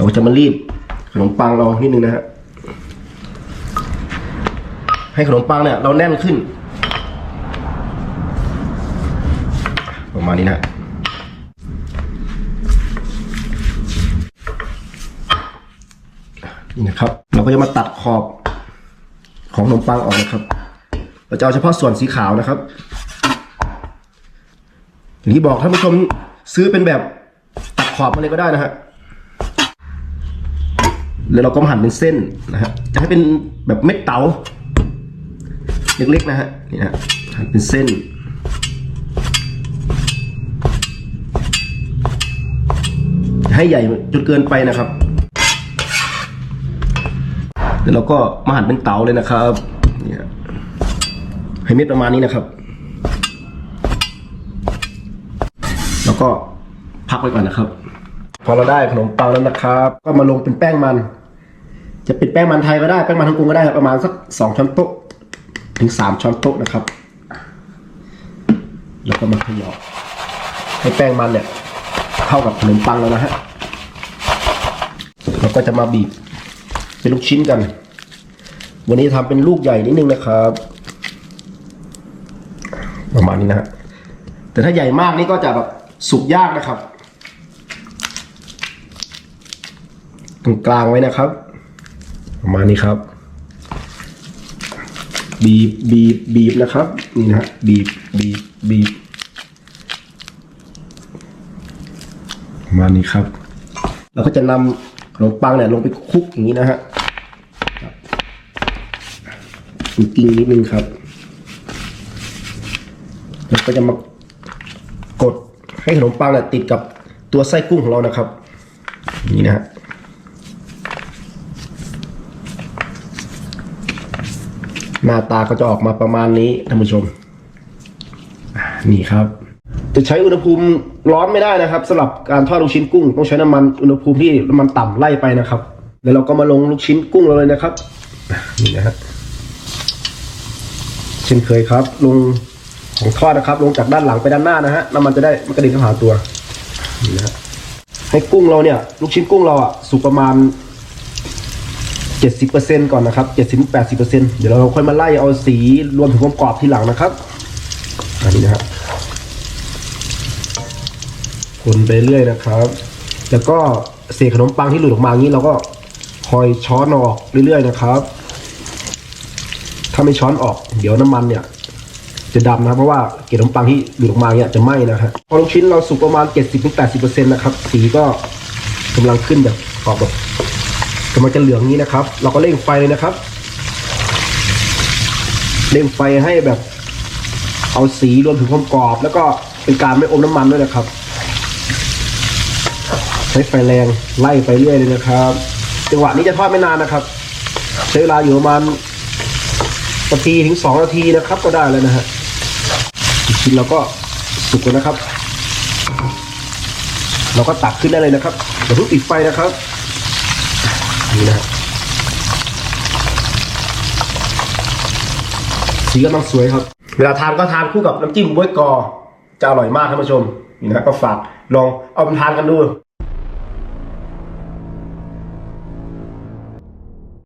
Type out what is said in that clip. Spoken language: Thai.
เราจะมารีดขนมปังเรานิดนึงนะฮะให้ขนมปังเนี่ยเราแน่นขึ้น ประมาณนี้นะนี่นะครับ เราก็จะมาตัดขอบของขนมปังออกนะครับ เราจะเอาเฉพาะส่วนสีขาวนะครับอย่างที่บอกท่านผู้ชมซื้อเป็นแบบตัดขอบมาเลยก็ได้นะฮะ แล้วเราก็มาหั่นเป็นเส้นนะฮะจะให้เป็นแบบเม็ดเต๋าเล็กๆนะฮะนี่นะฮะหั่นเป็นเส้น ให้ใหญ่จนเกินไปนะครับเดี๋ยวเราก็มาหั่นเป็นเต๋าเลยนะครับเนี่ยให้เม็ดประมาณนี้นะครับ แล้วก็พักไว้ก่อนนะครับ พอเราได้ขนมปังแล้วนะครับ ก็มาลงเป็นแป้งมัน จะเป็นแป้งมันไทยก็ได้แป้งมันฮ่องกงก็ได้ครับประมาณสักสองช้อนโต๊ะถึงสามช้อนโต๊ะนะครับ แล้วก็มาขยอให้แป้งมันเนี่ยเข้ากับขนมปังแล้วนะฮะเราก็จะมาบีบเป็นลูกชิ้นกัน วันนี้ทำเป็นลูกใหญ่นิดนึงนะครับ ประมาณนี้นะฮะแต่ถ้าใหญ่มากนี่ก็จะแบบสุกยากนะครับ ตรงกลางไว้นะครับ ประมาณนี้ครับ บีบบีบบีบนะครับนี่นะบีบบีบบีบประมาณนี้ครับ เราก็จะนำขนมปังเนี่ยลงไปคลุกอย่างนี้นะฮะกิ้งนิดนึงครับแล้วก็จะมากดให้ขนมปังเนี่ยติดกับตัวไส้กุ้งของเรานะครับ นี่นะฮะ หน้าตาก็จะออกมาประมาณนี้ท่านผู้ชม นี่ครับ จะใช้อุณหภูมิร้อนไม่ได้นะครับสำหรับการทอดลูกชิ้นกุ้ง ต้องใช้น้ำมันอุณหภูมิที่น้ำมันต่ำไล่ไปนะครับ แล้วเราก็มาลงลูกชิ้นกุ้งเราเลยนะครับนี่นะฮะเช่นเคยครับ ลงของทอดนะครับ ลงจากด้านหลังไปด้านหน้านะฮะน้ำมันจะได้มันกระเด็นเข้าหาตัวนี่นะฮะให้กุ้งเราเนี่ย ลูกชิ้นกุ้งเราอะสุกประมาณ เจ็ดสิบเปอร์เซ็นก่อนนะครับเจ็ดสิบแปดสิบเปอร์เซ็นเดี๋ยวเราค่อยมาไล่เอาสีรวมถึงความกรอบทีหลังนะครับอันนี้นะครับคนไปเรื่อยนะครับ แล้วก็เศษขนมปังที่หลุดออกมาอย่างนี้เราก็คอยช้อนออกเรื่อยๆนะครับ ถ้าไม่ช้อนออก เดี๋ยวน้ำมันเนี่ย จะดำนะเพราะว่าเกล็ดขนมปังที่หลุดออกมาเนี่ยจะไหม้นะฮะพอลูกชิ้นเราสุกประมาณเจ็ดสิบถึงแปดสิบเปอร์เซ็นต์นะครับ สีก็กำลังขึ้นแบบกรอบแบบ กำลังจะเหลืองนี้นะครับ เราก็เร่งไฟเลยนะครับ เร่งไฟให้แบบ เอาสีรวมถึงความกรอบ แล้วก็เป็นการไม่อมน้ำมันด้วยนะครับ ใช้ไฟแรงไล่ไปเรื่อยเลยนะครับจังหวะนี้จะทอดไม่นานนะครับ ใช้เวลาอยู่ประมาณนาทีถึงสองนาทีนะครับ ก็ได้แล้วนะฮะชิ้นเราก็สุกแล้วนะครับ เราก็ตักขึ้นได้เลยนะครับอย่าเพิ่งปิดไฟนะครับ นี่นะสีกำลังสวยครับ เวลาทานก็ทานคู่กับน้ำจิ้มบ๊วยกอ จะอร่อยมากท่านผู้ชมนี่นะก็ฝากลองเอาไปทานกันดู